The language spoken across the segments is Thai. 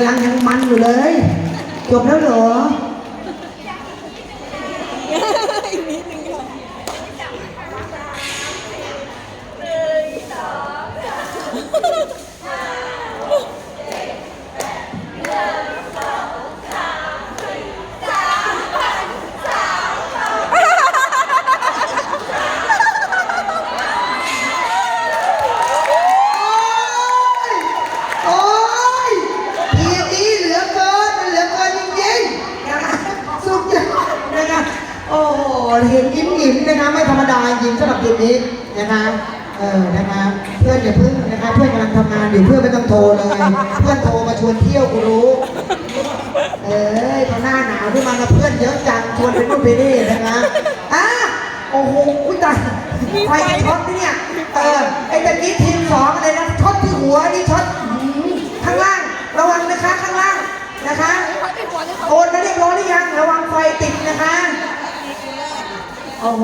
กำลังยังมันอยู่เลย จบแล้วเหรอ อีกนิดนึงค่ะ โอ้ยทีมนี้เหลือเกินมันเหลือเกินจริงๆนะคะสุดยอดนะคะ โอ้โหเห็นยิ้มยิ้มๆนะคะไม่ธรรมดาจริงสำหรับทีมนี้นะคะเออนะคะเพื่อนอย่าเพิ่งนะคะเพื่อนกำลังทำงานอยู่เพื่อนไม่ต้องโทรเลย เพื่อนโทรมาชวนเที่ยวกูรู้ เอ้ยพอหน้าหนาวขึ้นมาแล้วเพื่อนเยอะจังชวนไปนู่นไปนี่นะคะอะโอ้โหอุ้ยตายไฟจะช็อตไหมเนี่ยเออไอ้ตะกี้ทีมสองอะไรนะช็อตที่หัวนี่ช็อตหืมข้างล่างระวังนะคะข้างล่างนะคะโอนมาเรียบร้อยหรือยังระวังไฟติดนะคะ โอ้โห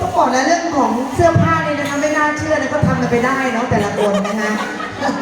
ต้องบอกนะเรื่องของเสื้อผ้านี่นะคะไม่น่าเชื่อนะก็ทำกันไปได้เนาะแต่ละคนนะคะเพราะ